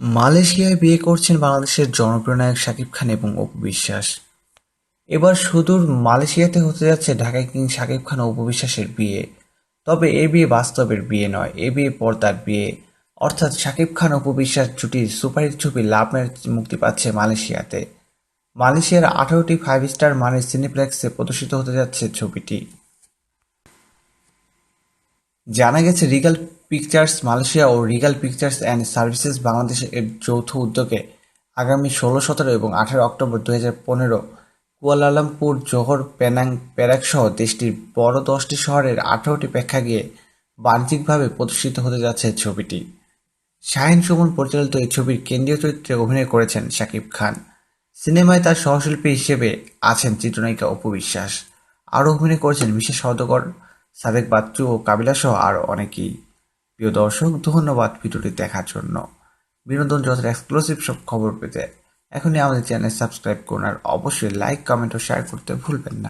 মালয়েশিয়ায় বিয়ে করছেন বাংলাদেশের জনপ্রিয় নায়ক শাকিব খান এবং অপু বিশ্বাস। এবার সুদূর মালয়েশিয়াতে হতে যাচ্ছে ঢাকায় কিং শাকিব খান অপু বিশ্বাসের বিয়ে। তবে এ বিয়ে বাস্তবের বিয়ে নয়, এ বিয়ে পর্দার বিয়ে। অর্থাৎ শাকিব খান অপু বিশ্বাস জুটির সুপারহিট ছবি লাভ ম্যারেজ মুক্তি পাচ্ছে মালয়েশিয়াতে। মালয়েশিয়ার আঠারোটি ফাইভ স্টার মানের সিনেপ্লেক্সে প্রদর্শিত হতে যাচ্ছে ছবিটি। জানা গেছে Regal Pictures Malaysia O Regal Pictures and Services Bangladesh এর যৌথ উদ্যোগে আগামী ষোলো, সতেরো এবং আঠারো অক্টোবর দু হাজার পনেরো কুয়ালালামপুর, জোহর, পেনাং, পেরাক সহ দেশটির বড় দশটি শহরের আঠারোটি প্রেক্ষা গিয়ে বাণিজ্যিকভাবে প্রদর্শিত হতে যাচ্ছে ছবিটি। শাহিন সুমন পরিচালিত এই ছবির কেন্দ্রীয় চরিত্রে অভিনয় করেছেন শাকিব খান। সিনেমায় তার সহশিল্পী হিসেবে আছেন চিত্রনায়িকা অপু বিশ্বাস। আরও অভিনয় করেছেন বিশেষ সওদাগর সাবেক বাচ্চু ও কাবিলা সহ আরও অনেকেই। প্রিয় দর্শক, ধন্যবাদ ভিডিওটি দেখার জন্য। বিনোদন জগতের এক্সক্লুসিভ সব খবর পেতে এখনই আমাদের চ্যানেল সাবস্ক্রাইব করুন আর অবশ্যই লাইক কমেন্ট ও শেয়ার করতে ভুলবেন না।